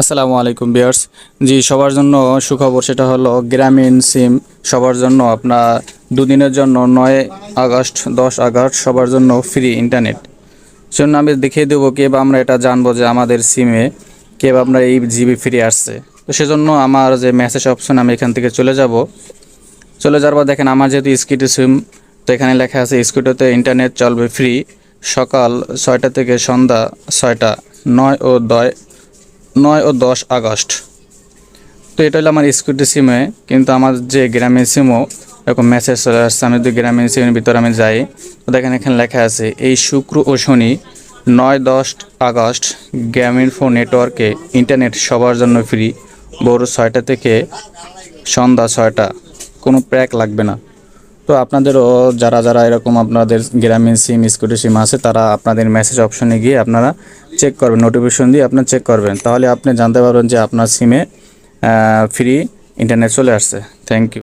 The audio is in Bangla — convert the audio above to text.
আসসালামু আলাইকুম বিয়ার্স জি, সবার জন্য সুখবর সেটা হলো গ্রামীণ সিম সবার জন্য আপনার দুদিনের জন্য নয় আগস্ট, দশ আগস্ট সবার জন্য ফ্রি ইন্টারনেট সেজন্য আমি দেখিয়ে দেবো কে বা আমরা এটা জানব যে আমাদের সিমে কে বা আপনার এই জিবি ফ্রি আসছে। তো সেজন্য আমার যে মেসেজ অপশন আমি এখান থেকে চলে যাব। চলে যাওয়ার পর দেখেন, আমার যেহেতু স্কিটি সিম তো এখানে লেখা আছে স্কুটিতে ইন্টারনেট চলবে ফ্রি সকাল ছয়টা থেকে সন্ধ্যা ছয়টা, নয় ও দয় নয় ও দশ আগস্ট। তো এটা হলো আমার স্কুটি সিমে কিন্তু আমার যে গ্রামীণ সিমও এরকম মেসেজ চলে আসছে, আমি যদি গ্রামীণ সিমের ভিতরে আমি যাই দেখেন এখানে লেখা আছে, এই শুক্র ও শনি নয় দশ আগস্ট গ্রামীণ ফোন নেটওয়ার্কে ইন্টারনেট সবার জন্য ফ্রি ভোর ছয়টা থেকে সন্ধ্যা ছয়টা, কোনো প্যাক লাগবে না। তো আপনাদেরও যারা যারা এরকম আপনাদের গ্রামীণ সিম স্কুটি সিম আছে, তারা আপনাদের মেসেজ অপশনে গিয়ে আপনারা চেক করবেন নোটিফিকেশন দিয়ে আপনার চেক করবেন। তাহলে আপনি জানতে পারবেন যে আপনার সিমে ফ্রি ইন্টারনেট চলে আসছে। Thank you